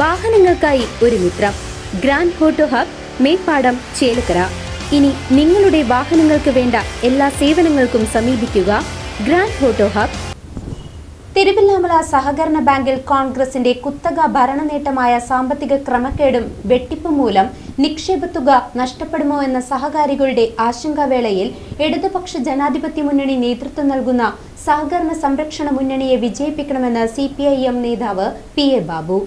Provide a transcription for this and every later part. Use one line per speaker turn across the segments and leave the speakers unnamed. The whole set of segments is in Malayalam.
വാഹനങ്ങൾക്കായി ഒരു മിത്രം. Grand auto hub Meppadam Chelakkara. ഇനി നിങ്ങളുടെ വാഹനങ്ങൾക്ക് വേണ്ട എല്ലാ സേവനങ്ങൾക്കും സമീപിക്കുക ഗ്രാൻഡ് ഹോട്ടോ ഹബ്. തിരുവല്ലാമല സഹകരണ ബാങ്കിൽ കോൺഗ്രസിന്റെ കുത്തക ഭരണനേട്ടമായ സാമ്പത്തിക ക്രമക്കേടും വെട്ടിപ്പ് മൂലം നിക്ഷേപത്തുക നഷ്ടപ്പെടുമോ എന്ന സഹകാരികളുടെ ആശങ്കാവേളയിൽ ഇടതുപക്ഷ ജനാധിപത്യ മുന്നണി നേതൃത്വം നൽകുന്ന സഹകരണ സംരക്ഷണ മുന്നണിയെ വിജയിപ്പിക്കണമെന്ന് സി നേതാവ് പി എ ബാബു.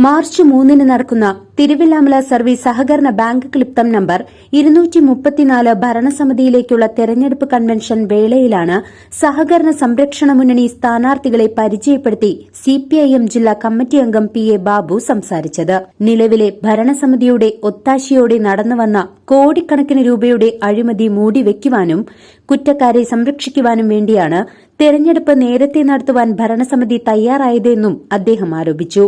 മാർച്ച് മൂന്നിന് നടക്കുന്ന തിരുവില്ലാമല സർവീസ് സഹകരണ ബാങ്ക് ക്ലിപ്തം നമ്പർ ഇരുന്നൂറ്റി മുപ്പത്തിനാല് ഭരണസമിതിയിലേക്കുള്ള തെരഞ്ഞെടുപ്പ് കൺവെൻഷൻ വേളയിലാണ് സഹകരണ സംരക്ഷണ മുന്നണി സ്ഥാനാർത്ഥികളെ പരിചയപ്പെടുത്തി സിപിഐഎം ജില്ലാ കമ്മിറ്റി അംഗം പി എ ബാബു സംസാരിച്ചത്. നിലവിലെ ഭരണസമിതിയുടെ ഒത്താശയോടെ നടന്നുവന്ന കോടിക്കണക്കിന് രൂപയുടെ അഴിമതി മൂടിവെക്കുവാനും കുറ്റക്കാരെ സംരക്ഷിക്കുവാനും വേണ്ടിയാണ് തെരഞ്ഞെടുപ്പ് നേരത്തെ നടത്തുവാൻ ഭരണസമിതി തയ്യാറായതെന്നും അദ്ദേഹം ആരോപിച്ചു.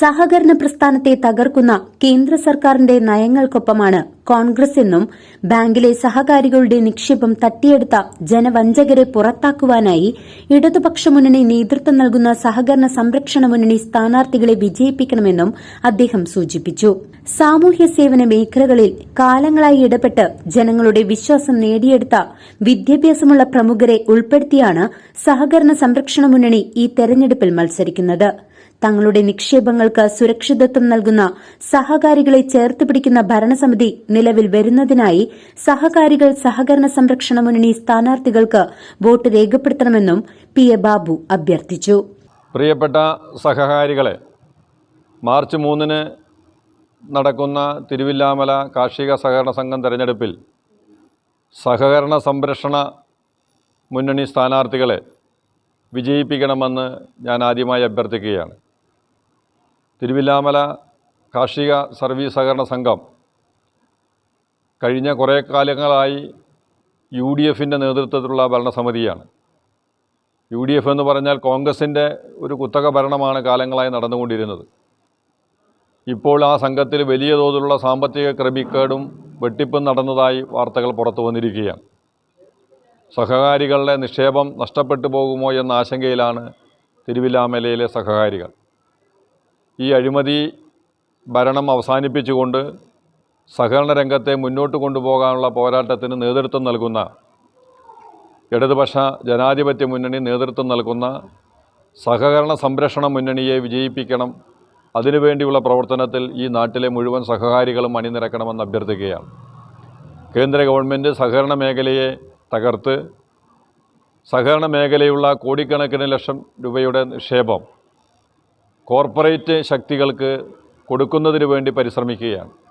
സഹകരണ പ്രസ്ഥാനത്തെ തകർക്കുന്ന കേന്ദ്ര സർക്കാരിന്റെ നയങ്ങൾക്കൊപ്പമാണ് കോൺഗ്രസ് എന്നും ബാങ്കിലെ സഹകാരികളുടെ നിക്ഷേപം തട്ടിയെടുത്ത ജനവഞ്ചകരെ പുറത്താക്കുവാനായി ഇടതുപക്ഷ മുന്നണി നേതൃത്വം നൽകുന്ന സഹകരണ സംരക്ഷണ മുന്നണി സ്ഥാനാർത്ഥികളെ വിജയിപ്പിക്കണമെന്നും അദ്ദേഹം സൂചിപ്പിച്ചു. സാമൂഹ്യ സേവന മേഖലകളിൽ കാലങ്ങളായി ഇടപെട്ട് ജനങ്ങളുടെ വിശ്വാസം നേടിയെടുത്ത വിദ്യാഭ്യാസമുള്ള പ്രമുഖരെ ഉൾപ്പെടുത്തിയാണ് സഹകരണ സംരക്ഷണ മുന്നണി ഈ തെരഞ്ഞെടുപ്പിൽ മത്സരിക്കുന്നത്. തങ്ങളുടെ നിക്ഷേപങ്ങൾക്ക് സുരക്ഷിതത്വം നൽകുന്ന സഹകാരികളെ ചേർത്ത് പിടിക്കുന്ന ഭരണസമിതി നിലവിൽ വരുന്നതിനായി സഹകാരികൾ സഹകരണ സംരക്ഷണ മുന്നണി സ്ഥാനാർത്ഥികൾക്ക് വോട്ട് രേഖപ്പെടുത്തണമെന്നും പി എ ബാബു അഭ്യർത്ഥിച്ചു.
പ്രിയപ്പെട്ട സഹകാരികളെ മാർച്ച് മൂന്നിന് നടക്കുന്ന തിരുവില്ലാമല കാർഷിക സഹകരണ സംഘം തെരഞ്ഞെടുപ്പിൽ സഹകരണ സംരക്ഷണ മുന്നണി സ്ഥാനാർത്ഥികളെ വിജയിപ്പിക്കണമെന്ന് ഞാൻ ആദ്യമായി അഭ്യർത്ഥിക്കുകയാണ്. തിരുവില്ലാമല കാർഷിക സർവീസ് സഹകരണ സംഘം കഴിഞ്ഞ കുറേ കാലങ്ങളായി യു ഡി എഫിന്റെ നേതൃത്വത്തിലുള്ള ഭരണസമിതിയാണ്. യു ഡി എഫ് എന്ന് പറഞ്ഞാൽ കോൺഗ്രസിന്റെ ഒരു കുത്തക ഭരണമാണ് കാലങ്ങളായി നടന്നുകൊണ്ടിരുന്നത്. ഇപ്പോൾ ആ സംഘത്തിൽ വലിയ തോതിലുള്ള സാമ്പത്തിക ക്രമിക്കേടും വെട്ടിപ്പും നടന്നതായി വാർത്തകൾ പുറത്തു വന്നിരിക്കുകയാണ്. സഹകാരികളുടെ നിക്ഷേപം നഷ്ടപ്പെട്ടു പോകുമോ എന്ന ആശങ്കയിലാണ് തിരുവില്ലാമലയിലെ സഹകാരികൾ. ഈ അഴിമതി ഭരണം അവസാനിപ്പിച്ചുകൊണ്ട് സഹകരണ രംഗത്തെ മുന്നോട്ട് കൊണ്ടുപോകാനുള്ള പോരാട്ടത്തിന് നേതൃത്വം നൽകുന്ന ഇടതുപക്ഷ ജനാധിപത്യ മുന്നണി നേതൃത്വം നൽകുന്ന സഹകരണ സംരക്ഷണ മുന്നണിയെ വിജയിപ്പിക്കണം. അതിനുവേണ്ടിയുള്ള പ്രവർത്തനത്തിൽ ഈ നാട്ടിലെ മുഴുവൻ സഹകാരികളും അണിനിരക്കണമെന്ന് അഭ്യർത്ഥിക്കുകയാണ്. കേന്ദ്ര ഗവൺമെന്റ് സഹകരണ മേഖലയെ തകർത്ത് സഹകരണ മേഖലയുള്ള കോടിക്കണക്കിന് ലക്ഷം രൂപയുടെ നിക്ഷേപം കോർപ്പറേറ്റ് ശക്തികൾക്ക് കൊടുക്കുന്നതിന് വേണ്ടി പരിശ്രമിക്കുകയാണ്.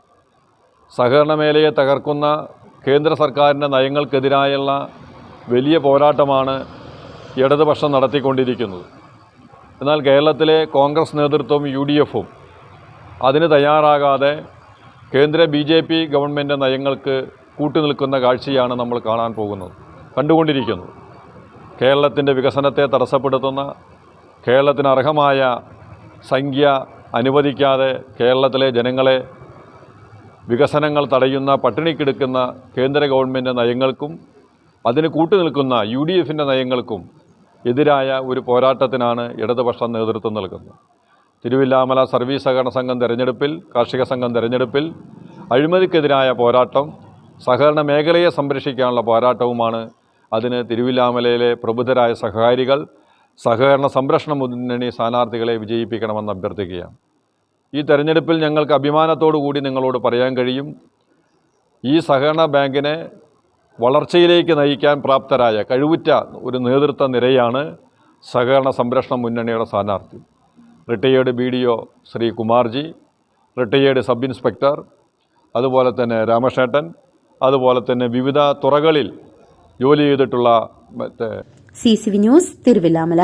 സഹകരണ മേഖലയെ തകർക്കുന്ന കേന്ദ്ര സർക്കാരിന്റെ നയങ്ങൾക്കെതിരായുള്ള വലിയ പോരാട്ടമാണ് ഇടതുപക്ഷം നടത്തിക്കൊണ്ടിരിക്കുന്നത്. എന്നാൽ കേരളത്തിലെ കോൺഗ്രസ് നേതൃത്വവും യു ഡി എഫും അതിന് തയ്യാറാകാതെ കേന്ദ്ര ബി ജെ പി ഗവൺമെന്റ് നയങ്ങൾക്ക് കൂട്ടുനിൽക്കുന്ന കാഴ്ചയാണ് നമ്മൾ കാണാൻ പോകുന്നത് കണ്ടുകൊണ്ടിരിക്കുന്നത്. കേരളത്തിന്റെ വികസനത്തെ തടസ്സപ്പെടുത്തുന്ന കേരളത്തിന് അർഹമായ സംഖ്യ അനുവദിക്കാതെ കേരളത്തിലെ ജനങ്ങളെ വികസനങ്ങൾ തടയുന്ന പട്ടിണിക്കെടുക്കുന്ന കേന്ദ്ര ഗവൺമെന്റ് നയങ്ങൾക്കും അതിന് കൂട്ടുനിൽക്കുന്ന യു ഡി എഫിന്റെ നയങ്ങൾക്കും എതിരായ ഒരു പോരാട്ടത്തിനാണ് ഇടതുപക്ഷം നേതൃത്വം നൽകുന്നത്. തിരുവില്ലാമല സർവീസ് സഹകരണ സംഘം തെരഞ്ഞെടുപ്പിൽ കാർഷിക സംഘം തെരഞ്ഞെടുപ്പിൽ അഴിമതിക്കെതിരായ പോരാട്ടം സഹകരണ മേഖലയെ സംരക്ഷിക്കാനുള്ള പോരാട്ടവുമാണ് അതിന് തിരുവില്ലാമലയിലെ പ്രബുദ്ധരായ സഹകാരികൾ സഹകരണ സംരക്ഷണ മുന്നണി സ്ഥാനാർത്ഥികളെ വിജയിപ്പിക്കണമെന്ന് അഭ്യർത്ഥിക്കുകയാണ്. ഈ തെരഞ്ഞെടുപ്പിൽ ഞങ്ങൾക്ക് അഭിമാനത്തോടു കൂടി നിങ്ങളോട് പറയാൻ കഴിയും. ഈ സഹകരണ ബാങ്കിനെ വളർച്ചയിലേക്ക് നയിക്കാൻ പ്രാപ്തരായ കഴിവുറ്റ ഒരു നേതൃത്വ നിരയാണ് സഹകരണ സംരക്ഷണ മുന്നണിയുടെ സ്ഥാനാർത്ഥി. Retired B D O Shri Kumarji retired sub inspector അതുപോലെ തന്നെ രാമശേട്ടൻ അതുപോലെ തന്നെ വിവിധ തുറകളിൽ ജോലി ചെയ്തിട്ടുള്ള മറ്റേ
C C V news Thiruvilwamala.